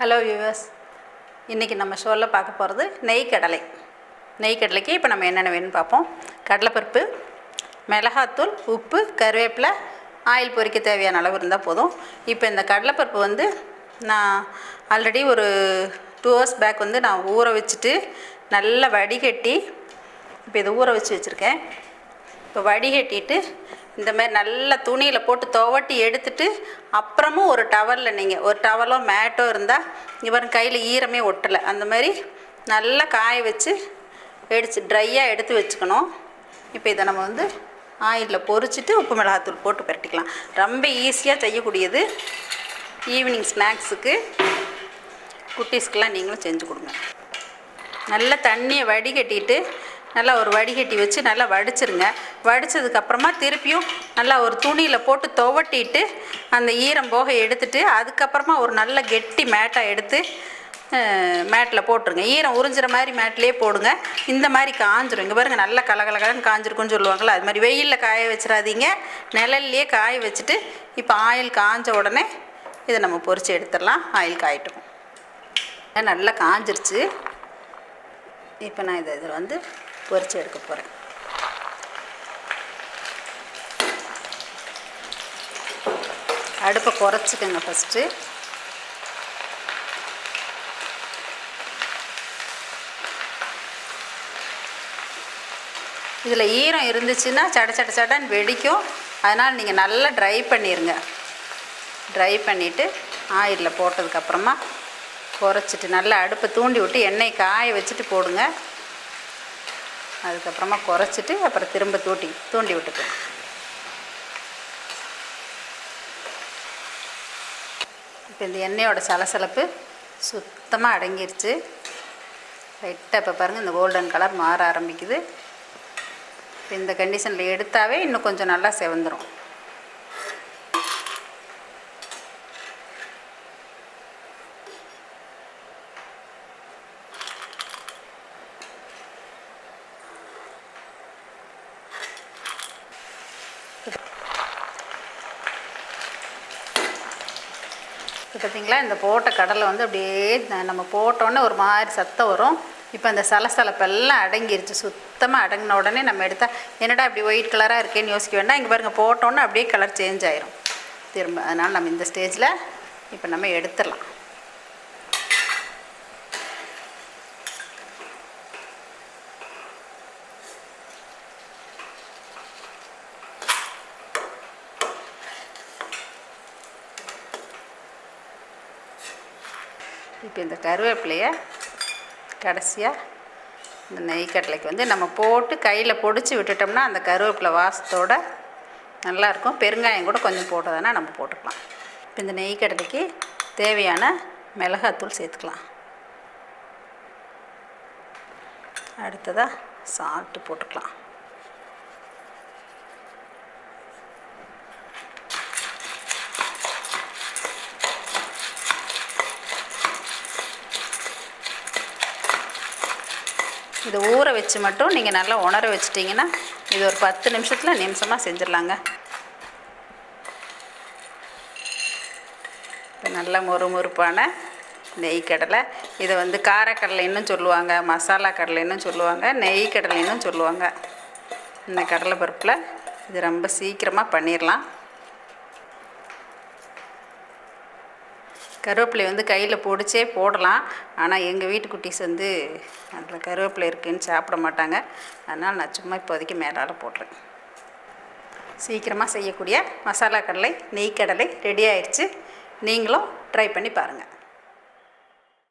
Hello viewers இன்றைக்கி நம்ம ஷோவில் பார்க்க போகிறது நெய் கடலை நெய் கடலைக்கு இப்போ நம்ம என்னென்ன வேணும்னு பார்ப்போம். கடலைப்பருப்பு மிளகாத்தூள் உப்பு கருவேப்பிலை ஆயில் பொறிக்க தேவையான அளவு இருந்தால் போதும். இப்போ இந்த கடலைப்பருப்பு வந்து நான் ஆல்ரெடி ஒரு டூ ஹவர்ஸ் பேக் வந்து நான் ஊற வச்சுட்டு நல்லா வடிகட்டி இப்போ இதை ஊற வச்சு வச்சுருக்கேன். இப்போ வடிகட்டிட்டு இந்த மாதிரி நல்ல துணியில் போட்டு துவட்டி எடுத்துட்டு அப்புறமும் ஒரு டவலில் நீங்கள் ஒரு டவலோ மேட்டோ இருந்தால் இவர் கையில் ஈரமே ஒட்டலை. அந்த மாதிரி நல்லா காய வச்சு எடுத்து ட்ரையாக எடுத்து வச்சுக்கணும். இப்போ இதை நம்ம வந்து ஆயிலில் பொறிச்சிட்டு உப்பு மிளகாத்தூள் போட்டு பரட்டிக்கலாம். ரொம்ப ஈஸியாக செய்யக்கூடியது ஈவினிங் ஸ்நாக்ஸுக்கு குட்டீஸ்க்கெலாம் நீங்களும் செஞ்சு கொடுங்க. நல்லா தண்ணியை வடிகட்டிட்டு நல்லா ஒரு வடிகட்டி வச்சு நல்லா வடிச்சிருங்க. வடித்ததுக்கப்புறமா திருப்பியும் நல்லா ஒரு துணியில் போட்டு துவட்டிட்டு அந்த ஈரம் போக எடுத்துட்டு அதுக்கப்புறமா ஒரு நல்ல கெட்டி மேட்டாக எடுத்து மேட்டில் போட்டுருங்க. ஈரம் உறிஞ்சிற மாதிரி மேட்லேயே போடுங்க. இந்த மாதிரி காஞ்சிரும். இங்கே பாருங்கள் நல்லா கலகலகலன்னு காஞ்சிருக்குன்னு சொல்லுவாங்களா அது மாதிரி வெயிலில் காய வச்சிடாதீங்க. நிழல்லையே காய வச்சுட்டு இப்போ ஆயில் காஞ்ச உடனே இதை நம்ம பொறிச்சு எடுத்துடலாம். ஆயில் காயட்டும். நல்லா காஞ்சிருச்சு. இப்போ நான் இதை இதில் வந்து பொறிச்சு எடுக்க போகிறேன் அடுப்பை குறைச்சிக்கோங்க ஃபஸ்ட்டு இதில் ஈரம் இருந்துச்சுன்னா சட சட சடன்னு வெடிக்கும். அதனால் நீங்கள் நல்லா ட்ரை பண்ணிடுங்க ட்ரை பண்ணிவிட்டு ஆயிலில் போட்டதுக்கப்புறமா குறைச்சிட்டு நல்லா அடுப்பை தூண்டி விட்டு எண்ணெய் காய வச்சுட்டு போடுங்க. அதுக்கப்புறமா குறைச்சிட்டு அப்புறம் திரும்ப தூட்டி தூண்டி விட்டுக்கலாம் இப்போ இந்த எண்ணெயோட சலசலப்பு சுத்தமாக அடங்கிருச்சு. லைட்டாக இப்போ பாருங்கள் இந்த கோல்டன் கலர் மாற ஆரம்பிக்குது. இப்போ இந்த கண்டிஷனில் எடுத்தாவே இன்னும் கொஞ்சம் நல்லா செவந்துடும் பார்த்தீங்களா இந்த போட்ட கடலை வந்து அப்படியே நம்ம போட்டோன்னே ஒரு மாதிரி சத்தம் வரும். இப்போ அந்த சலசலப்பெல்லாம் அடங்கிருச்சு. சுத்தமாக அடங்கின உடனே நம்ம எடுத்தால் என்னடா இப்படி ஒயிட் கலராக இருக்கேன்னு யோசிக்க வேண்டாம். இங்கே பாருங்கள் போட்டோன்னே அப்படியே கலர் சேஞ்ச் ஆயிரும். திரும்ப அதனால் நம்ம இந்த ஸ்டேஜில் இப்போ நம்ம எடுத்துடலாம். இப்போ இந்த கருவேப்பிலையை கடைசியாக இந்த நெய் கடலைக்கு வந்து நம்ம போட்டு கையில் பொடிச்சு விட்டுட்டோம்னா அந்த கருவேப்பிலை வாசத்தோட நல்லாயிருக்கும். பெருங்காயம் கூட கொஞ்சம் போட்டதுன்னா நம்ம போட்டுக்கலாம். இப்போ இந்த நெய் கடலைக்கு தேவையான மிளகாத்தூள் சேர்த்துக்கலாம். அடுத்ததாக சால்ட்டு போட்டுக்கலாம். இது ஊற வச்சு மட்டும் நீங்கள் நல்லா உணர வச்சிட்டிங்கன்னா இது ஒரு பத்து நிமிஷத்தில் நிமிஷமாக செஞ்சிடலாங்க. இப்போ நல்ல மொறுமொறுப்பான நெய் கடலை. இதை வந்து காரக்கடலைன்னு சொல்லுவாங்க மசாலா கடலைன்னு சொல்லுவாங்க நெய் கடலைன்னு சொல்லுவாங்க. இந்த கடலை பருப்பில் இது ரொம்ப சீக்கிரமாக பண்ணிடலாம். கருவேப்பிலை வந்து கையில் பிடிச்சே போடலாம். ஆனால் எங்கள் வீட்டு குட்டீஸ் வந்து அதில் கருவேப்பிலை இருக்குதுன்னு சாப்பிட மாட்டாங்க. அதனால் நான் சும்மா இப்போதைக்கு மேலால் போடுறேன். சீக்கிரமாக செய்யக்கூடிய மசாலா கடலை நெய் கடலை ரெடி ஆயிடுச்சு நீங்களும் ட்ரை பண்ணி பாருங்கள்